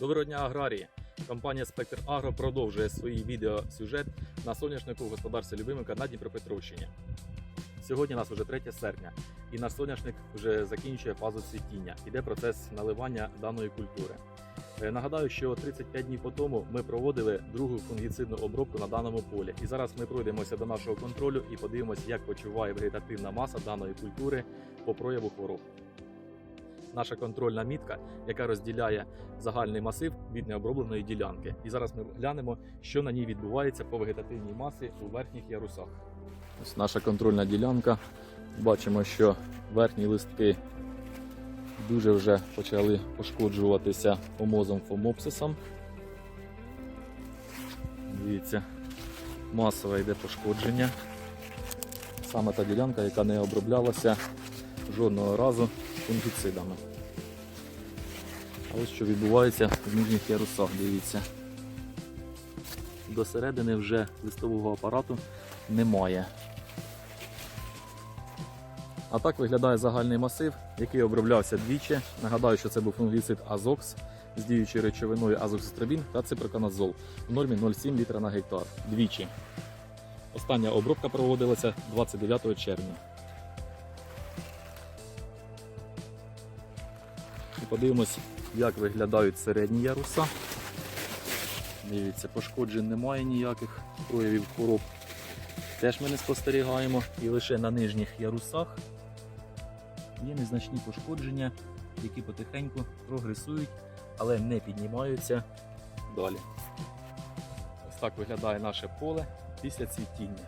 Доброго дня, аграрії! Компанія Спектр Агро продовжує свій відеосюжет на соняшнику в господарстві Любимика на Дніпропетровщині. Сьогодні у нас вже 3 серпня, і наш соняшник вже закінчує фазу цвітіння. Іде процес наливання даної культури. Е, Нагадаю, що 35 днів по тому ми проводили другу фунгіцидну обробку на даному полі. І зараз ми пройдемося до нашого контролю і подивимося, як почуває вегетативна маса даної культури по прояву хвороб. Наша контрольна мітка, яка розділяє загальний масив від необробленої ділянки. І зараз ми глянемо, що на ній відбувається по вегетативній масі у верхніх ярусах. Ось наша контрольна ділянка. Бачимо, що верхні листки дуже вже почали пошкоджуватися помозом фомопсисом. Дивіться, масове йде пошкодження. Саме та ділянка, яка не оброблялася жодного разу фунгіцидами. А ось що відбувається в нижніх ярусах, дивіться. До середини вже листового апарату немає. А так виглядає загальний масив, який оброблявся двічі. Нагадаю, що це був фунгіцид Азокс з діючою речовиною азоксистрабін та ципроканазол в нормі 0,7 літра на гектар. Двічі. Остання обробка проводилася 29 червня. Подивимось, як виглядають середні яруса. Дивіться, пошкоджень немає ніяких проявів хвороб. Теж ми не спостерігаємо. І лише на нижніх ярусах є незначні пошкодження, які потихеньку прогресують, але не піднімаються далі. Ось так виглядає наше поле після цвітіння.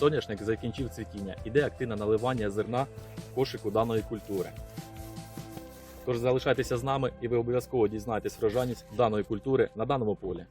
Соняшник закінчив цвітіння. Іде активне наливання зерна в кошику даної культури. Тож залишайтеся з нами і ви обов'язково дізнаєтесь врожайність даної культури на даному полі.